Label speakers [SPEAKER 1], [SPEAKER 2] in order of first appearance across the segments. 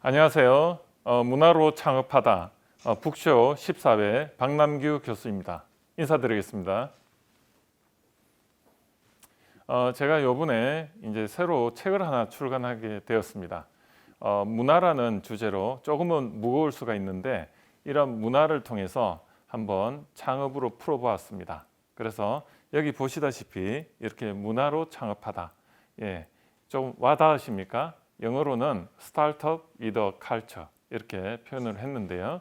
[SPEAKER 1] 안녕하세요. 어, 문화로 창업하다 어, 북쇼 14회 박남규 교수입니다. 인사드리겠습니다. 어, 제가 요번에 이제 새로 책을 하나 출간하게 되었습니다. 어, 문화라는 주제로 조금은 무거울 수가 있는데 이런 문화를 통해서 한번 창업으로 풀어보았습니다. 그래서 여기 보시다시피 이렇게 문화로 창업하다. 예, 좀 와닿으십니까? 영어로는 스타트업 위더 칼처 이렇게 표현을 했는데요.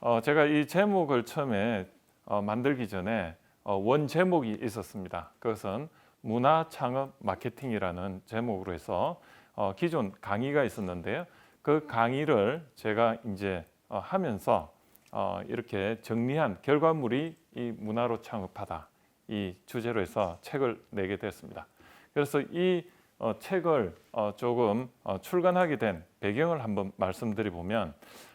[SPEAKER 1] 어, 제가 이 제목을 처음에 어, 만들기 전에 어, 원 제목이 있었습니다. 그것은 문화 창업 마케팅이라는 제목으로 해서 어, 기존 강의가 있었는데요. 그 강의를 제가 이제 어, 하면서 어, 이렇게 정리한 결과물이 이 문화로 창업하다 이 주제로 해서 책을 내게 됐습니다. 그래서 이 어, 책을 어, 조금 어, 출간하게 된 배경을 한번 말씀드리 보면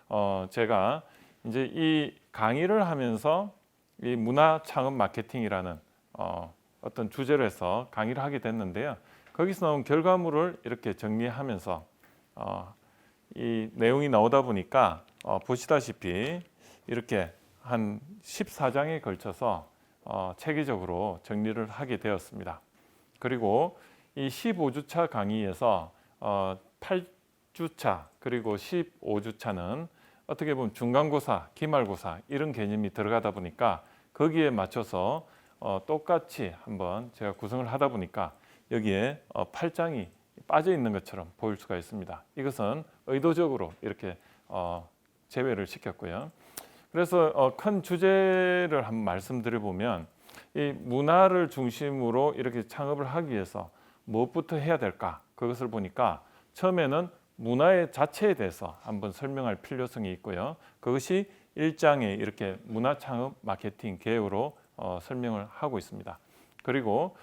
[SPEAKER 1] 어, 제가 이제 이 강의를 하면서 이 문화 창업 마케팅이라는 어, 어떤 주제로 해서 강의를 하게 됐는데요. 거기서 나온 결과물을 이렇게 정리하면서 어, 이 내용이 나오다 보니까 어, 보시다시피 이렇게 한 14장에 걸쳐서 어, 체계적으로 정리를 하게 되었습니다. 그리고 이 15주차 강의에서 어, 8주차 그리고 15주차는 어떻게 보면 중간고사, 기말고사 이런 개념이 들어가다 보니까 거기에 맞춰서 어, 똑같이 한번 제가 구성을 하다 보니까 여기에 어, 8장이 빠져 있는 것처럼 보일 수가 있습니다. 이것은 의도적으로 이렇게 어, 제외를 시켰고요. 그래서 어, 큰 주제를 한번 말씀드려 보면 이 문화를 중심으로 이렇게 창업을 하기 위해서 무엇부터 해야 될까? 그것을 보니까 처음에는 문화의 자체에 대해서 한번 설명할 필요성이 있고요. 그것이 일장에 이렇게 문화 창업 마케팅 개요로 어, 설명을 하고 있습니다. 그리고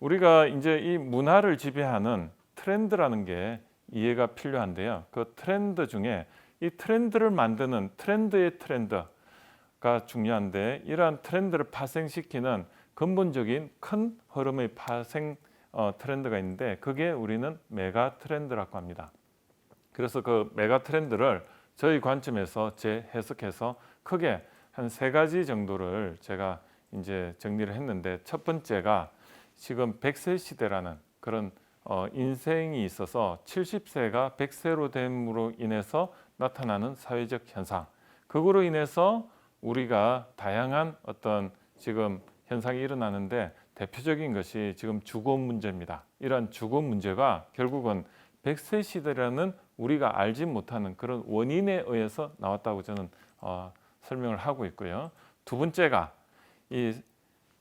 [SPEAKER 1] 우리가 이제 이 문화를 지배하는 트렌드라는 게 이해가 필요한데요. 그 트렌드 중에 이 트렌드를 만드는 트렌드의 트렌드가 중요한데 이러한 트렌드를 파생시키는 근본적인 큰 흐름의 파생 어, 트렌드가 있는데 그게 우리는 메가 트렌드라고 합니다. 그래서 그 메가 트렌드를 저희 관점에서 재해석해서 크게 한 세 가지 정도를 제가 이제 정리를 했는데 첫 번째가 지금 100세 시대라는 그런 어, 인생이 있어서 70세가 100세로 됨으로 인해서 나타나는 사회적 현상. 그거로 인해서 우리가 다양한 어떤 지금 현상이 일어나는데 대표적인 것이 지금 주거 문제입니다. 이러한 주거 문제가 결국은 100세 시대라는 우리가 알지 못하는 그런 원인에 의해서 나왔다고 저는 어, 설명을 하고 있고요. 두 번째가 이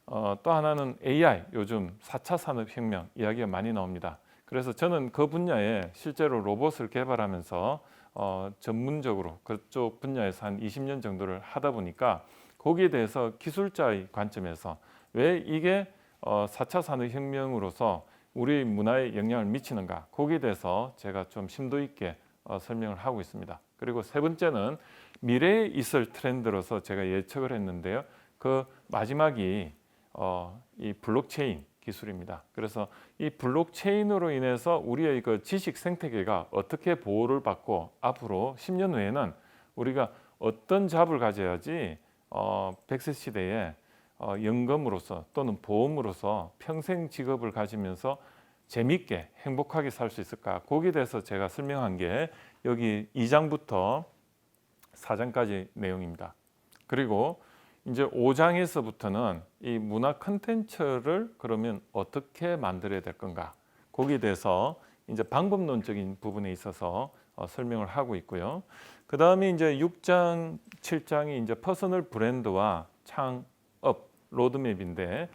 [SPEAKER 1] 어, 또 하나는 AI 요즘 4차 산업혁명 이야기가 많이 나옵니다. 그래서 저는 그 분야에 실제로 로봇을 개발하면서 어, 전문적으로 그쪽 분야에서 한 20년 정도를 하다 보니까 거기에 대해서 기술자의 관점에서 왜 이게 어, 4차 산업혁명으로서 우리 문화에 영향을 미치는가 거기에 대해서 제가 좀 심도 있게 어, 설명을 하고 있습니다. 그리고 세 번째는 미래에 있을 트렌드로서 제가 예측을 했는데요. 그 마지막이 어, 이 블록체인 기술입니다. 그래서 이 블록체인으로 인해서 우리의 그 지식 생태계가 어떻게 보호를 받고 앞으로 10년 후에는 우리가 어떤 잡을 가져야지 어, 100세 시대에 어, 연금으로서 또는 보험으로서 평생 직업을 가지면서 재밌게 행복하게 살 수 있을까? 거기에 대해서 제가 설명한 게 여기 2장부터 4장까지 내용입니다. 그리고 이제 5장에서부터는 이 문화 컨텐츠를 그러면 어떻게 만들어야 될 건가? 거기에 대해서 이제 방법론적인 부분에 있어서 어, 설명을 하고 있고요. 그 다음에 이제 6장, 7장이 이제 퍼스널 브랜드와 창업 로드맵인데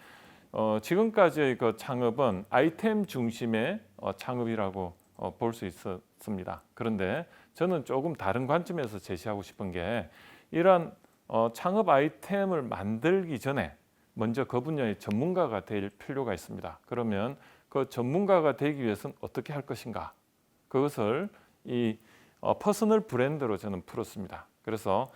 [SPEAKER 1] 어, 지금까지의 그 창업은 아이템 중심의 어, 창업이라고 어, 볼 수 있었습니다. 그런데 저는 조금 다른 관점에서 제시하고 싶은 게 이러한 어, 창업 아이템을 만들기 전에 먼저 그 분야의 전문가가 될 필요가 있습니다. 그러면 그 전문가가 되기 위해서는 어떻게 할 것인가? 그것을 이 어, 퍼스널 브랜드로 저는 풀었습니다. 그래서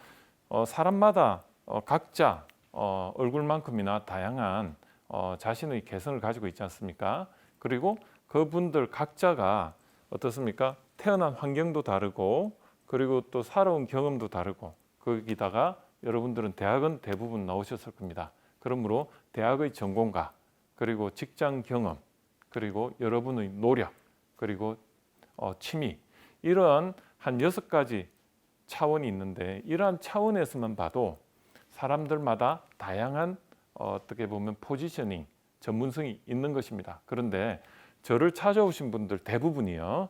[SPEAKER 1] 어, 사람마다 어, 각자 어, 얼굴만큼이나 다양한 어, 자신의 개성을 가지고 있지 않습니까? 그리고 그분들 각자가 어떻습니까? 태어난 환경도 다르고 그리고 또 살아온 경험도 다르고 거기다가 여러분들은 대학은 대부분 나오셨을 겁니다. 그러므로 대학의 전공과 그리고 직장 경험 그리고 여러분의 노력 그리고 어, 취미 이런 한 여섯 가지 차원이 있는데 이러한 차원에서만 봐도 사람들마다 다양한 어, 어떻게 보면 포지셔닝 전문성이 있는 것입니다. 그런데 저를 찾아오신 분들 대부분이요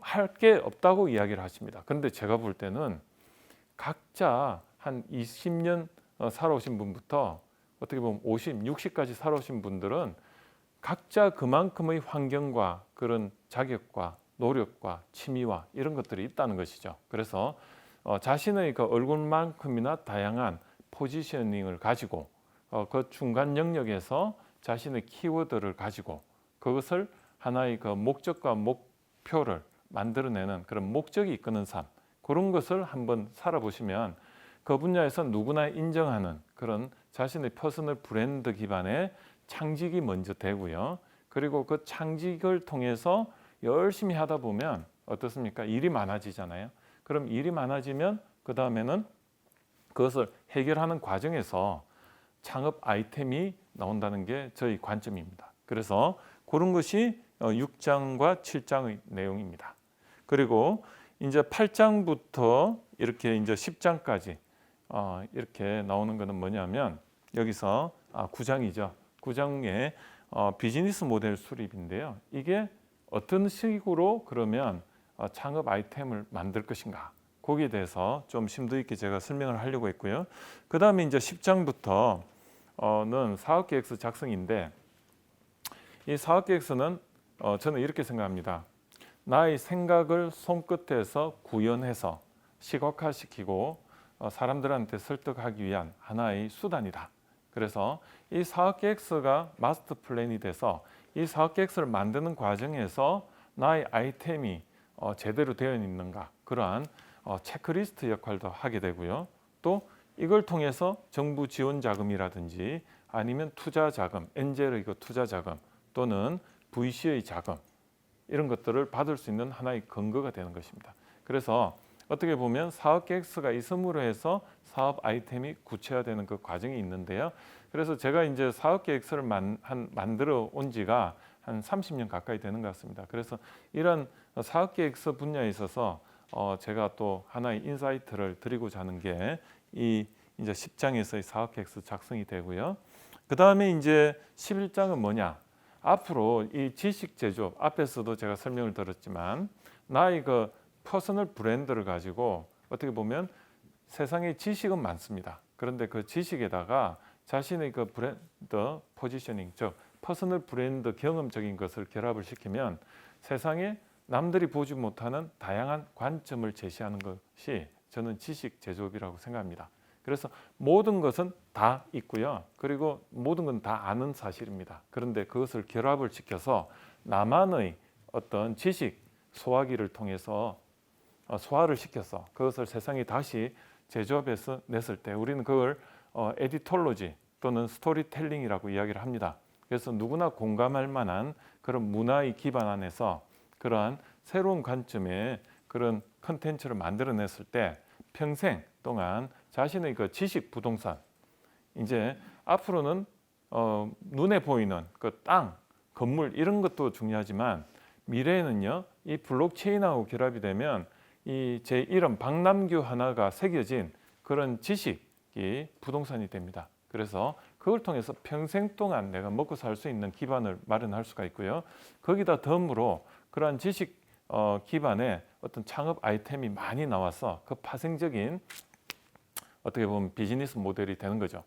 [SPEAKER 1] 할 게 없다고 이야기를 하십니다. 그런데 제가 볼 때는 각자 한 20년 어, 살아오신 분부터 어떻게 보면 50, 60까지 살아오신 분들은 각자 그만큼의 환경과 그런 자격과 노력과 취미와 이런 것들이 있다는 것이죠. 그래서 어, 자신의 그 얼굴만큼이나 다양한 포지셔닝을 가지고 어, 그 중간 영역에서 자신의 키워드를 가지고 그것을 하나의 그 목적과 목표를 만들어내는 그런 목적이 이끄는 삶 그런 것을 한번 살아보시면 그 분야에서 누구나 인정하는 그런 자신의 퍼스널 브랜드 기반의 창직이 먼저 되고요. 그리고 그 창직을 통해서 열심히 하다 보면 어떻습니까? 일이 많아지잖아요. 그럼 일이 많아지면 그 다음에는 그것을 해결하는 과정에서 창업 아이템이 나온다는 게 저희 관점입니다. 그래서 그런 것이 6장과 7장의 내용입니다. 그리고 이제 8장부터 이렇게 이제 10장까지 어, 이렇게 나오는 것은 뭐냐면 여기서 아, 9장이죠. 9장의 어, 비즈니스 모델 수립인데요. 이게 어떤 식으로 그러면 어, 창업 아이템을 만들 것인가 거기에 대해서 좀 심도 있게 제가 설명을 하려고 했고요. 그 다음에 이제 10장부터는 사업계획서 작성인데 이 사업계획서는 어, 저는 이렇게 생각합니다. 나의 생각을 손끝에서 구현해서 시각화시키고 어, 사람들한테 설득하기 위한 하나의 수단이다. 그래서 이 사업계획서가 마스터 플랜이 돼서 이 사업계획서를 만드는 과정에서 나의 아이템이 어, 제대로 되어 있는가 그러한 어, 체크리스트 역할도 하게 되고요. 또 이걸 통해서 정부 지원 자금이라든지 아니면 투자 자금, 엔젤의 그 투자 자금 또는 VC의 자금 이런 것들을 받을 수 있는 하나의 근거가 되는 것입니다. 그래서 어떻게 보면 사업 계획서가 있음으로 해서 사업 아이템이 구체화되는 그 과정이 있는데요. 그래서 제가 이제 사업 계획서를 만, 한, 만들어 온 지가 한 30년 가까이 되는 것 같습니다. 그래서 이런 사업 계획서 분야에 있어서 어, 제가 또 하나의 인사이트를 드리고자 하는 게 이 이제 10장에서의 사업 계획서 작성이 되고요. 그 다음에 이제 11장은 뭐냐? 앞으로 이 지식 제조업 앞에서도 제가 설명을 들었지만 나의 그 퍼스널 브랜드를 가지고 어떻게 보면 세상에 지식은 많습니다. 그런데 그 지식에다가 자신의 그 브랜드 포지셔닝 즉 퍼스널 브랜드 경험적인 것을 결합을 시키면 세상에 남들이 보지 못하는 다양한 관점을 제시하는 것이 저는 지식 제조업이라고 생각합니다. 그래서 모든 것은 다 있고요. 그리고 모든 건 다 아는 사실입니다. 그런데 그것을 결합을 시켜서 나만의 어떤 지식 소화기를 통해서 어, 소화를 시켜서 그것을 세상에 다시 제조업해서 냈을 때 우리는 그걸 어, 에디톨로지 또는 스토리텔링이라고 이야기를 합니다. 그래서 누구나 공감할 만한 그런 문화의 기반 안에서 그러한 새로운 관점의 그런 컨텐츠를 만들어냈을 때 평생 동안 자신의 그 지식 부동산 이제 앞으로는 어, 눈에 보이는 그 땅, 건물 이런 것도 중요하지만 미래에는요 이 블록체인하고 결합이 되면 이 제 이름 박남규 하나가 새겨진 그런 지식이 부동산이 됩니다. 그래서 그걸 통해서 평생 동안 내가 먹고 살 수 있는 기반을 마련할 수가 있고요. 거기다 덤으로 그러한 지식 어, 기반의 어떤 창업 아이템이 많이 나와서 그 파생적인 어떻게 보면 비즈니스 모델이 되는 거죠.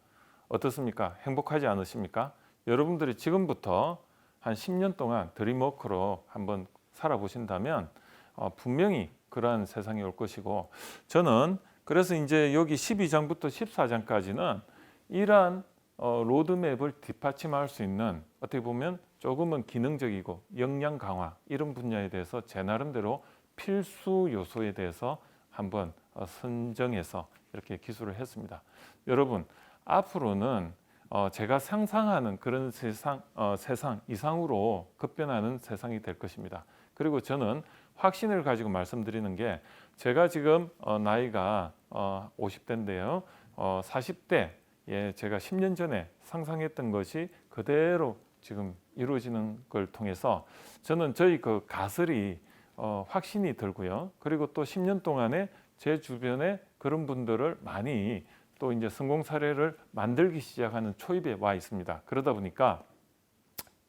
[SPEAKER 1] 어떻습니까? 행복하지 않으십니까? 여러분들이 지금부터 한 10년 동안 드림워크로 한번 살아보신다면 어, 분명히 그러한 세상이 올 것이고 저는 그래서 이제 여기 12장부터 14장까지는 이러한 어, 로드맵을 뒷받침할 수 있는 어떻게 보면 조금은 기능적이고 역량 강화 이런 분야에 대해서 제 나름대로 필수 요소에 대해서 한번 어, 선정해서 이렇게 기술을 했습니다. 여러분 앞으로는 어, 제가 상상하는 그런 세상 어, 세상 이상으로 급변하는 세상이 될 것입니다. 그리고 저는 확신을 가지고 말씀드리는 게 제가 지금 어, 나이가 어, 50대인데요. 어, 40대에 제가 10년 전에 상상했던 것이 그대로 지금 이루어지는 걸 통해서 저는 저희 그 가설이 어, 확신이 들고요. 그리고 또 10년 동안에 제 주변에 그런 분들을 많이 또 이제 성공 사례를 만들기 시작하는 초입에 와 있습니다. 그러다 보니까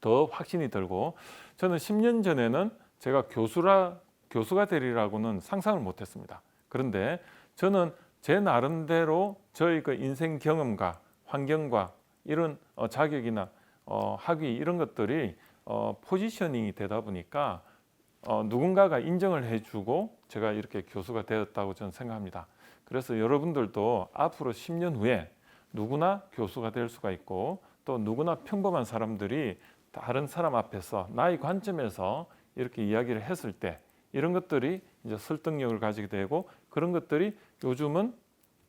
[SPEAKER 1] 더 확신이 들고 저는 10년 전에는 제가 교수라 교수가 되리라고는 상상을 못했습니다. 그런데 저는 제 나름대로 저희 그 인생 경험과 환경과 이런 어, 자격이나 어, 학위 이런 것들이 어, 포지셔닝이 되다 보니까 어, 누군가가 인정을 해주고 제가 이렇게 교수가 되었다고 저는 생각합니다. 그래서 여러분들도 앞으로 10년 후에 누구나 교수가 될 수가 있고 또 누구나 평범한 사람들이 다른 사람 앞에서 나의 관점에서 이렇게 이야기를 했을 때 이런 것들이 이제 설득력을 가지게 되고 그런 것들이 요즘은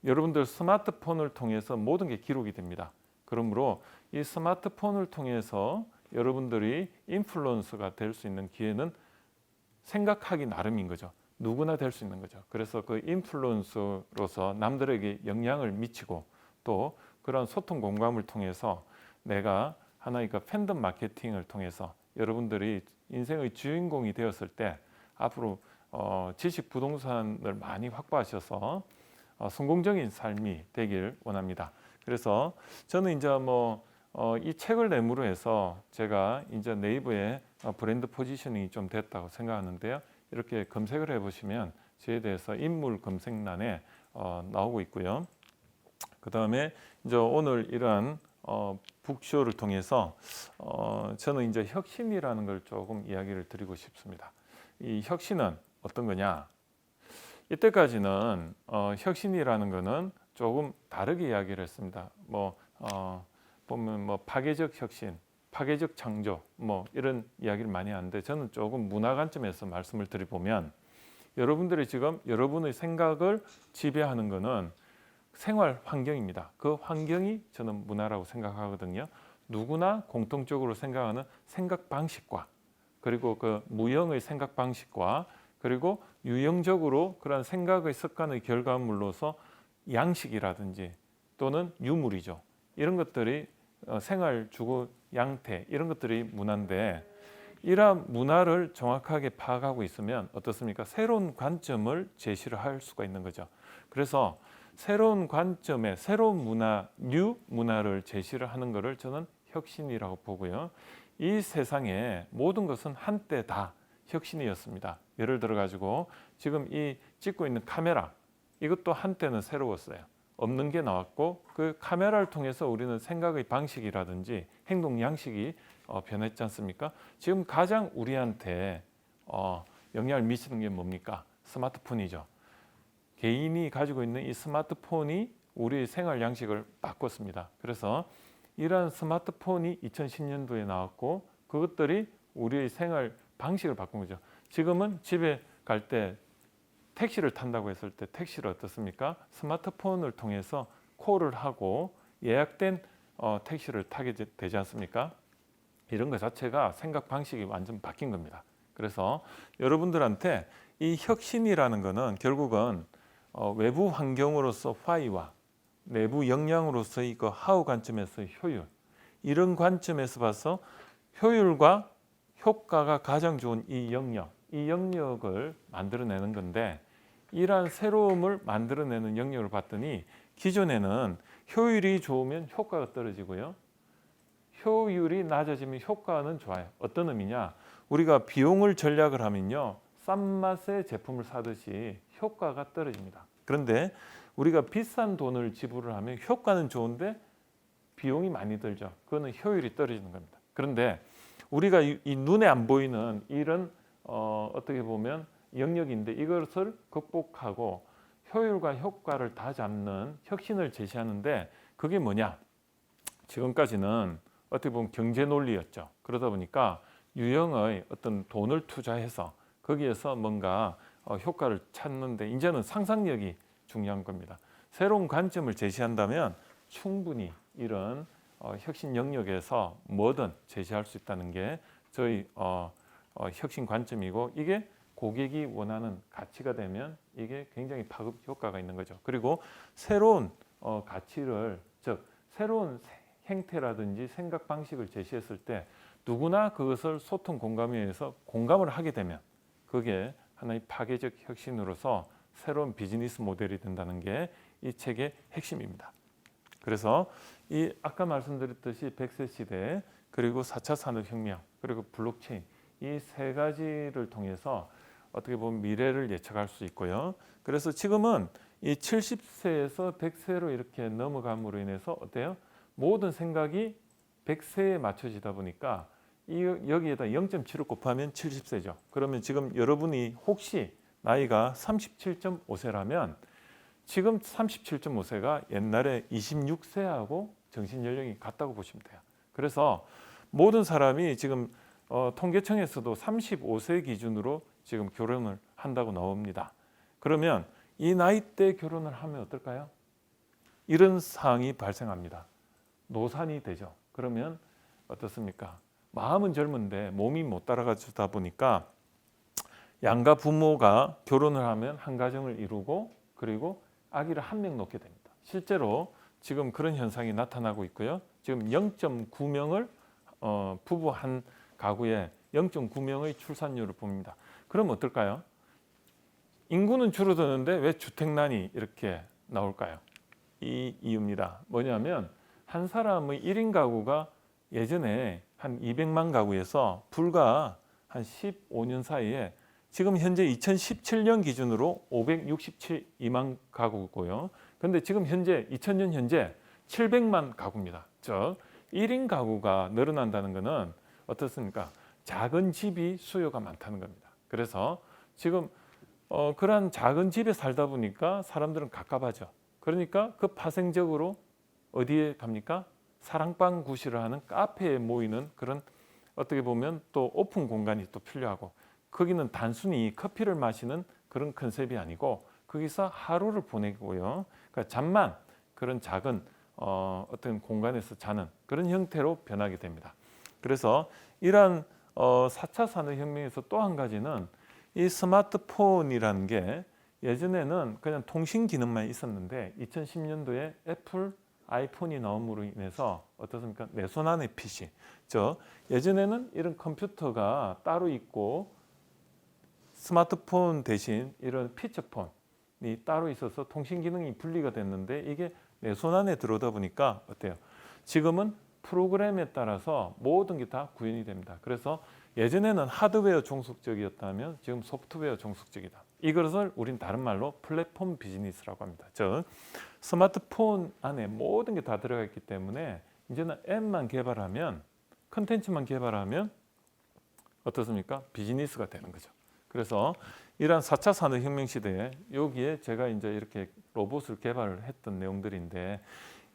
[SPEAKER 1] 여러분들 스마트폰을 통해서 모든 게 기록이 됩니다. 그러므로 이 스마트폰을 통해서 여러분들이 인플루언서가 될 수 있는 기회는 생각하기 나름인 거죠. 누구나 될 수 있는 거죠. 그래서 그 인플루언서로서 남들에게 영향을 미치고 또 그런 소통 공감을 통해서 내가 하나의 그 팬덤 마케팅을 통해서 여러분들이 인생의 주인공이 되었을 때 앞으로 어, 지식 부동산을 많이 확보하셔서 어, 성공적인 삶이 되길 원합니다. 그래서 저는 이제 뭐 어, 이 책을 내므로 해서 제가 이제 네이버에 어, 브랜드 포지셔닝이 좀 됐다고 생각하는데요. 이렇게 검색을 해보시면 저에 대해서 인물 검색란에 어, 나오고 있고요. 그 다음에 이제 오늘 이러한 어, 북쇼를 통해서 어, 저는 이제 혁신이라는 걸 조금 이야기를 드리고 싶습니다. 이 혁신은 어떤 거냐? 이때까지는 어, 혁신이라는 거는 조금 다르게 이야기를 했습니다. 뭐 어, 보면 뭐 파괴적 혁신, 파괴적 창조 뭐 이런 이야기를 많이 하는데 저는 조금 문화 관점에서 말씀을 드려보면 여러분들이 지금 여러분의 생각을 지배하는 거는 생활 환경입니다. 그 환경이 저는 문화라고 생각하거든요. 누구나 공통적으로 생각하는 생각 방식과 그리고 그 무형의 생각 방식과 그리고 유형적으로 그런 생각의 습관의 결과물로서 양식이라든지 또는 유물이죠. 이런 것들이 어, 생활 주거 양태 이런 것들이 문화인데 이러한 문화를 정확하게 파악하고 있으면 어떻습니까? 새로운 관점을 제시를 할 수가 있는 거죠. 그래서 새로운 관점의 새로운 문화, 뉴 문화를 제시를 하는 것을 저는 혁신이라고 보고요. 이 세상에 모든 것은 한때 다 혁신이었습니다. 예를 들어 가지고 지금 이 찍고 있는 카메라 이것도 한때는 새로웠어요. 없는 게 나왔고 그 카메라를 통해서 우리는 생각의 방식이라든지 행동 양식이 어, 변했지 않습니까? 지금 가장 우리한테 어, 영향을 미치는 게 뭡니까? 스마트폰이죠. 개인이 가지고 있는 이 스마트폰이 우리의 생활 양식을 바꿨습니다. 그래서 이러한 스마트폰이 2010년도에 나왔고 그것들이 우리의 생활 방식을 바꾼 거죠. 지금은 집에 갈 때 택시를 탄다고 했을 때 택시를 어떻습니까? 스마트폰을 통해서 콜을 하고 예약된 어, 택시를 타게 되- 되지 않습니까? 이런 것 자체가 생각 방식이 완전 바뀐 겁니다. 그래서 여러분들한테 이 혁신이라는 거는 결국은 어, 외부 환경으로서 화이와 내부 역량으로서의 그 하우 관점에서의 효율 이런 관점에서 봐서 효율과 효과가 가장 좋은 이 영역 이 영역을 만들어내는 건데 이러한 새로움을 만들어내는 영역을 봤더니 기존에는 효율이 좋으면 효과가 떨어지고요. 효율이 낮아지면 효과는 좋아요. 어떤 의미냐? 우리가 비용을 전략을 하면요. 싼 맛의 제품을 사듯이 효과가 떨어집니다. 그런데 우리가 비싼 돈을 지불을 하면 효과는 좋은데 비용이 많이 들죠. 그거는 효율이 떨어지는 겁니다. 그런데 우리가 이, 이 눈에 안 보이는 이런 어, 어떻게 보면 영역인데 이것을 극복하고 효율과 효과를 다 잡는 혁신을 제시하는데 그게 뭐냐? 지금까지는 어떻게 보면 경제 논리였죠. 그러다 보니까 유형의 어떤 돈을 투자해서 거기에서 뭔가 어, 효과를 찾는데 이제는 상상력이 중요한 겁니다. 새로운 관점을 제시한다면 충분히 이런 어, 혁신 영역에서 뭐든 제시할 수 있다는 게 저희 어, 어, 혁신 관점이고 이게 고객이 원하는 가치가 되면 이게 굉장히 파급 효과가 있는 거죠. 그리고 새로운 어, 가치를 즉 새로운 행태라든지 생각 방식을 제시했을 때 누구나 그것을 소통 공감에 의해서 공감을 하게 되면 그게 하나의 파괴적 혁신으로서 새로운 비즈니스 모델이 된다는 게 이 책의 핵심입니다. 그래서 이 아까 말씀드렸듯이 100세 시대 그리고 4차 산업혁명 그리고 블록체인 이 세 가지를 통해서 어떻게 보면 미래를 예측할 수 있고요. 그래서 지금은 이 70세에서 100세로 이렇게 넘어감으로 인해서 어때요? 모든 생각이 100세에 맞춰지다 보니까 이 여기에다 0.7을 곱하면 70세죠. 그러면 지금 여러분이 혹시 나이가 37.5세라면 지금 37.5세가 옛날에 26세하고 정신 연령이 같다고 보시면 돼요. 그래서 모든 사람이 지금 어, 통계청에서도 35세 기준으로 지금 결혼을 한다고 나옵니다. 그러면 이 나이 때 결혼을 하면 어떨까요? 이런 상황이 발생합니다. 노산이 되죠. 그러면 어떻습니까? 마음은 젊은데 몸이 못 따라가다 보니까 양가 부모가 결혼을 하면 한 가정을 이루고 그리고 아기를 한 명 놓게 됩니다. 실제로 지금 그런 현상이 나타나고 있고요. 지금 0.9명을 어, 부부 한 가구에 0.9명의 출산율을 봅니다. 그럼 어떨까요? 인구는 줄어드는데 왜 주택난이 이렇게 나올까요? 이 이유입니다. 뭐냐면 한 사람의 1인 가구가 예전에 한 200만 가구에서 불과 한 15년 사이에 지금 현재 2017년 기준으로 567만 가구고요. 근데 지금 현재 2000년 현재 700만 가구입니다. 즉 1인 가구가 늘어난다는 것은 어떻습니까? 작은 집이 수요가 많다는 겁니다. 그래서 지금 어, 그러한 작은 집에 살다 보니까 사람들은 갑갑하죠. 그러니까 그 파생적으로 어디에 갑니까? 사랑방 구실을 하는 카페에 모이는 그런 어떻게 보면 또 오픈 공간이 또 필요하고 거기는 단순히 커피를 마시는 그런 컨셉이 아니고 거기서 하루를 보내고요. 그러니까 잠만 그런 작은 어, 어떤 공간에서 자는 그런 형태로 변하게 됩니다. 그래서 이러한 어, 4차 산업혁명에서 또 한 가지는 이 스마트폰이라는 게 예전에는 그냥 통신 기능만 있었는데 2010년도에 애플 아이폰이 나옴으로 인해서 어떻습니까? 내 손 안에 PC. 저 예전에는 이런 컴퓨터가 따로 있고 스마트폰 대신 이런 피처폰이 따로 있어서 통신 기능이 분리가 됐는데 이게 내 손 안에 들어오다 보니까 어때요? 지금은 프로그램에 따라서 모든 게 다 구현이 됩니다. 그래서 예전에는 하드웨어 종속적이었다면 지금 소프트웨어 종속적이다. 이것을 우린 다른 말로 플랫폼 비즈니스라고 합니다. 즉 스마트폰 안에 모든 게 다 들어가 있기 때문에 이제는 앱만 개발하면 컨텐츠만 개발하면 어떻습니까? 비즈니스가 되는 거죠. 그래서 이러한 4차 산업혁명 시대에 여기에 제가 이제 이렇게 로봇을 개발을 했던 내용들인데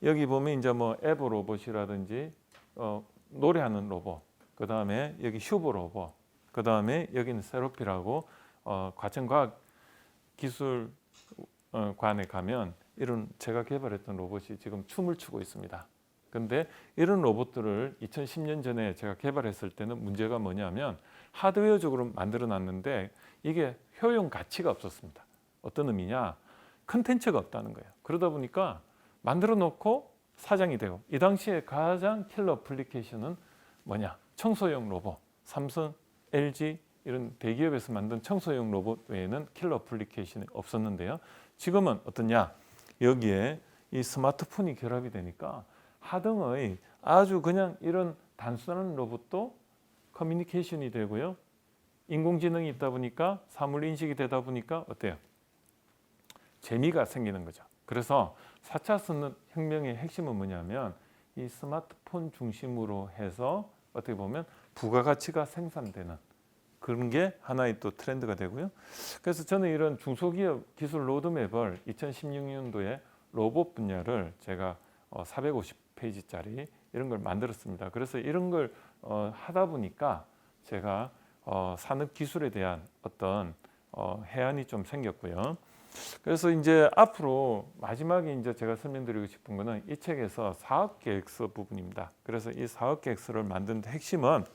[SPEAKER 1] 여기 보면 이제 뭐앱 로봇이라든지 어, 노래하는 로봇, 그 다음에 여기 휴보 로봇, 그 다음에 여기는 세로피라고 어, 과천과학 기술 어, 관에 가면 이런 제가 개발했던 로봇이 지금 춤을 추고 있습니다. 근데 이런 로봇들을 2010년 전에 제가 개발했을 때는 문제가 뭐냐면 하드웨어적으로 만들어 놨는데 이게 효용 가치가 없었습니다. 어떤 의미냐? 컨텐츠가 없다는 거예요. 그러다 보니까 만들어 놓고 사장이 되고 이 당시에 가장 킬러 어플리케이션은 뭐냐? 청소용 로봇. 삼성, LG 이런 대기업에서 만든 청소용 로봇 외에는 킬러 어플리케이션이 없었는데요. 지금은 어떠냐? 여기에 이 스마트폰이 결합이 되니까 하등의 아주 그냥 이런 단순한 로봇도 커뮤니케이션이 되고요. 인공지능이 있다 보니까 사물 인식이 되다 보니까 어때요? 재미가 생기는 거죠. 그래서 4차 산업혁명의 핵심은 뭐냐면 이 스마트폰 중심으로 해서 어떻게 보면 부가가치가 생산되는 그런 게 하나의 또 트렌드가 되고요. 그래서 저는 이런 중소기업 기술 로드맵을 2016년도에 로봇 분야를 제가 450페이지짜리 이런 걸 만들었습니다. 그래서 이런 걸 어, 하다 보니까 제가 어, 산업 기술에 대한 어떤 어, 해안이 좀 생겼고요. 그래서 이제 앞으로 마지막에 이제 제가 설명드리고 싶은 거는 이 책에서 사업 계획서 부분입니다. 그래서 이 사업 계획서를 만든 핵심은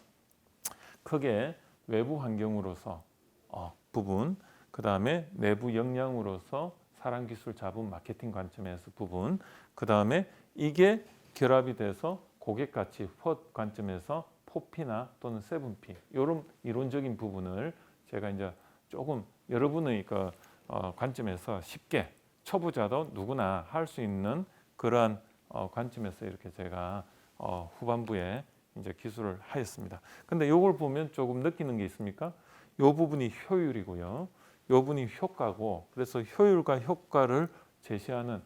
[SPEAKER 1] 크게 외부 환경으로서 어, 부분, 그 다음에 내부 역량으로서 사람 기술 자본 마케팅 관점에서 부분, 그 다음에 이게 결합이 돼서 고객 가치 폿 관점에서 포피나 또는 세븐피 이런 이론적인 부분을 제가 이제 조금 여러분의 그 어, 관점에서 쉽게 초보자도 누구나 할 수 있는 그러한 어, 관점에서 이렇게 제가 어, 후반부에 이제 기술을 하였습니다. 근데 이걸 보면 조금 느끼는 게 있습니까? 이 부분이 효율이고요. 이 부분이 효과고 그래서 효율과 효과를 제시하는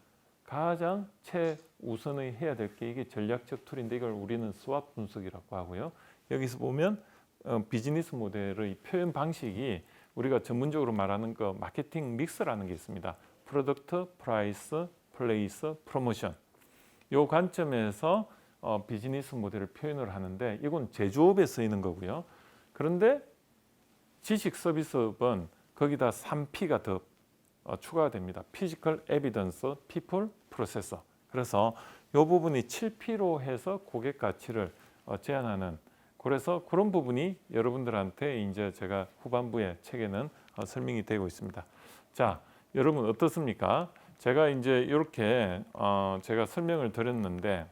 [SPEAKER 1] 가장 최우선의 해야 될 게 이게 전략적 툴인데 이걸 우리는 스왑 분석이라고 하고요. 여기서 보면 어, 비즈니스 모델의 표현 방식이 우리가 전문적으로 말하는 그 마케팅 믹스라는 게 있습니다. 프로덕트, 프라이스, 플레이스, 프로모션. 요 관점에서 어, 비즈니스 모델을 표현을 하는데 이건 제조업에 쓰이는 거고요. 그런데 지식 서비스업은 거기다 3P가 더 어, 추가가 됩니다. 피지컬 에비던스, 피플, 프로세서. 그래서 이 부분이 7P로 해서 고객 가치를 어, 제한하는 그래서 그런 부분이 여러분들한테 이제 제가 후반부의 책에는 어, 설명이 되고 있습니다. 자, 여러분 어떻습니까? 제가 이제 이렇게 어, 제가 설명을 드렸는데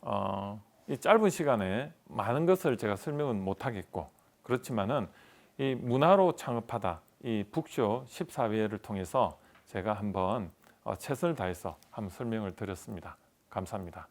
[SPEAKER 1] 어, 이 짧은 시간에 많은 것을 제가 설명은 못 하겠고 그렇지만은 이 문화로 창업하다 이 북쇼 14회를 통해서 제가 한번 어, 최선을 다해서 한번 설명을 드렸습니다. 감사합니다.